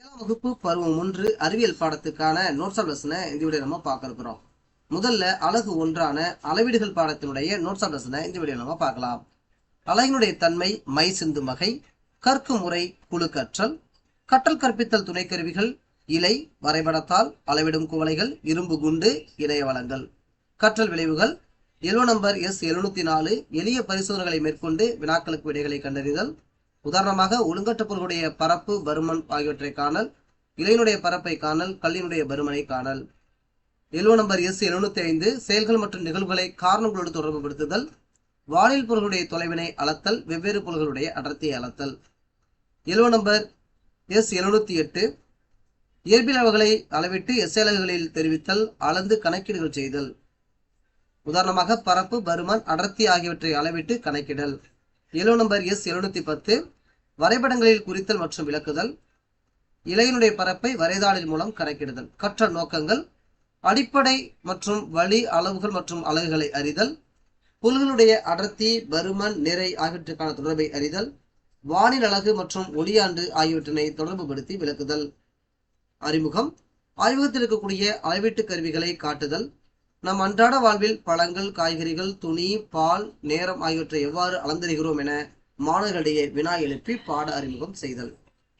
ஏழாம் வகுப்பு பருவம் ஒன்று அறிவியல் பாடத்துக்கான நோட்ஸ் ஆஃப் லெசனை இந்த வீடியோ நம்ம பார்க்க இருக்கிறோம் முதல்ல அழகு ஒன்றான அளவீடுகள் பாடத்தினுடைய நோட்ஸ் ஆஃப் லெசனை இந்த வீடியோ நம்ம பார்க்கலாம். அழகினுடைய தன்மை மை சிந்து வகை கற்கு முறை குழு கற்றல் கற்றல் கற்பித்தல் துணைக்கருவிகள் இலை வரைபடத்தால் அளவிடும் குவளைகள் இரும்பு குண்டு இணைய வளங்கள். கற்றல் விளைவுகள் எல்லோ நம்பர் எஸ் எழுநூத்தி நாலு எளிய பரிசோதனைகளை மேற்கொண்டு வினாக்களுக்கு விடைகளை கண்டறிதல் உதாரணமாக ஒழுங்கற்ற பொருளுடைய பரப்பு பருமன் ஆகியவற்றை காணல் இலையினுடைய பரப்பை காணல் கல்லினுடைய பருமனை காணல். எல்வோ நம்பர் எஸ் எழுநூத்தி ஐந்து செயல்கள் மற்றும் நிகழ்வுகளை காரணங்களோடு தொடர்புபடுத்துதல் வானில் பொருளுடைய தொலைவினை அளத்தல் வெவ்வேறு பொருள்களுடைய அடர்த்தியை அளத்தல். எல்வோ நம்பர் எஸ் எழுநூத்தி எட்டு இயற்பியல் அளவுகளை அளவிட்டு எஸ் அலகுகளில் தெரிவித்தல் அளந்து கணக்கீடுகள் செய்தல். உதாரணமாக பரப்பு பருமன் அடர்த்தி ஆகியவற்றை அளவிட்டு கணக்கிடல். எலோ நம்பர் எஸ் எழுநூத்தி பத்து. வரைபடங்களில் குறித்தல் மற்றும் விளக்குதல். இலையினுடைய பரப்பை வரைதாளில் மூலம் கணக்கிடுதல். கற்ற நோக்கங்கள். அடிப்படை மற்றும் வழி அளவுகள் மற்றும் அலகுகளை அறிதல். புல்களுடைய அடர்த்தி பருமன் நிறை ஆகியவற்றுக்கான தொடர்பை அறிதல். வானில் அழகு மற்றும் ஒளியாண்டு ஆகியவற்றினை தொடர்புபடுத்தி விளக்குதல். அறிமுகம். ஆய்வகத்தில் இருக்கக்கூடிய அளவீட்டு கருவிகளை காட்டுதல். நம் அன்றாட வாழ்வில் பழங்கள் காய்கறிகள் துணி பால் நேரம் ஆகியவற்றை எவ்வாறு அளந்தறிகிறோம் என மாணவர்களிடையே வினா எழுப்பி பாட அறிமுகம் செய்தல்.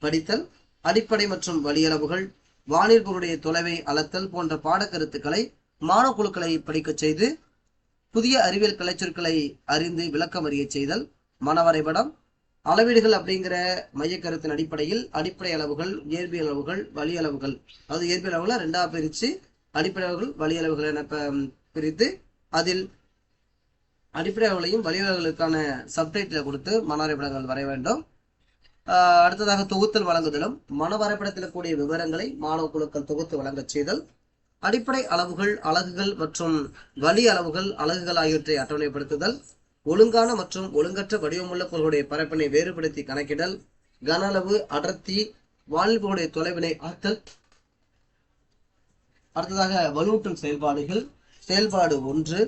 படித்தல் அடிப்படை மற்றும் வழியளவுகள் வானில் தொலைவை அளத்தல் போன்ற பாடக்கருத்துக்களை மாணவ குழுக்களை படிக்கச் செய்து புதிய அறிவியல் கலைச்சொற்களை அறிந்து விளக்கம் அறிய செய்தல் மனவரைபடம் அளவீடுகள் அப்படிங்கிற மையக்கருத்தின் அடிப்படையில் அடிப்படை அளவுகள் இயற்பியல் அளவுகள் வழி அளவுகள் அதாவது இயற்பியல் அளவுகளை ரெண்டா பிரித்து அடிப்படை வழியளவுகள் என பிரித்து அதில் அடிப்படை வழியளவுகளுக்கான அளவுகளுக்கான சப்டைட்டில் கொடுத்து மனவரைபடங்கள் வரைய வேண்டும். அடுத்ததாக தொகுத்தல் வழங்குதலும் மன வரைபடத்தில் கூடிய விவரங்களை மாணவ குழுக்கள் தொகுத்து வழங்கச் செய்தல் அடிப்படை அளவுகள் அலகுகள் மற்றும் வழி அளவுகள் அலகுகள் ஆகியவற்றை அட்டவணைப்படுத்துதல் ஒழுங்கான மற்றும் ஒழுங்கற்ற வடிவமுள்ள பொருளுடைய பரப்பினை வேறுபடுத்தி கணக்கிடல் கன அளவு அடர்த்தி வானில் தொலைவினை ஆற்றல் அடுத்ததாக வலுவூட்டும் செயல்பாடுகள். செயல்பாடு ஒன்று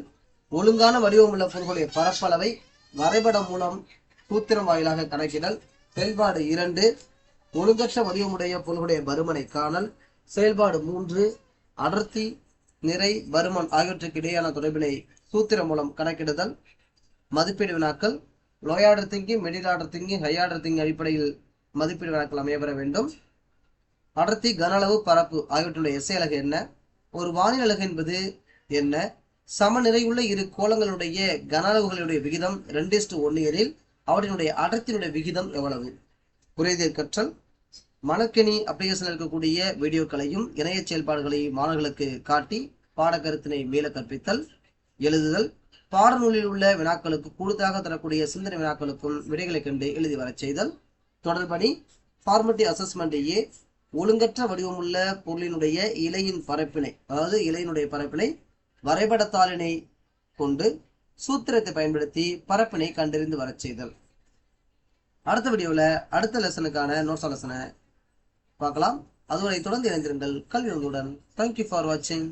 ஒழுங்கான வடிவமுள்ள பொருளுடைய பரப்பளவை வரைபடம் மூலம் சூத்திரம் வாயிலாக கணக்கிடல். செயல்பாடு இரண்டு ஒழுங்கற்ற வடிவமுடைய பொருளுடைய பருமனை காணல். செயல்பாடு மூன்று அடர்த்தி நிறை பருமன் ஆகியவற்றுக்கு இடையேயான தொடர்பினை சூத்திரம் மூலம் கணக்கிடுதல். மதிப்பீடு வினாக்கள் lower order thinking middle order thinking high order thinking அடிப்படையில் மதிப்பீடு வினாக்கள் அமையப்பெற வேண்டும். அடர்த்தி கன அளவு பரப்பு ஆகியவற்றுடைய எஸ்ஐ அலகு என்ன? ஒரு வானில் அலகு என்பது என்ன? சமநிறையுள்ள இரு கோலங்களுடைய கன அளவுகளுடைய விகிதம் ரெண்டு இஸ்டு ஒன்று எனில் அவற்றினுடைய அடர்த்தியினுடைய விகிதம் எவ்வளவு? குறைதீர் கற்றல். மணக்கணி அப்ளிகேஷன் இருக்கக்கூடிய வீடியோக்களையும் இணைய செயல்பாடுகளையும் மாணவர்களுக்கு காட்டி பாடக்கருத்தினை மேல கற்பித்தல் எழுதுதல். பாடநூலில் உள்ள வினாக்களுக்கு கூடுதலாக தரக்கூடிய சிந்தனை வினாக்களுக்கும் விடைகளை கண்டு எழுதி வரச் செய்தல். தொடர்பணி ஃபார்மேட்டிவ் அசஸ்மெண்ட் ஏ ஒழுங்கற்ற வடிவமுள்ள பொருளினுடைய இலையின் பரப்பினை அதாவது இலையினுடைய பரப்பினை வரைபடத்தாளினை கொண்டு சூத்திரத்தை பயன்படுத்தி பரப்பினை கண்டறிந்து வரச் செய்தல். அடுத்த வீடியோவில் அடுத்த லெசனுக்கான நோட்ஸ் லெசனை பார்க்கலாம். அதுவரை தொடர்ந்து இணைந்திருங்கள் கல்வி உங்களுடன் தேங்க்யூ ஃபார் வாட்சிங்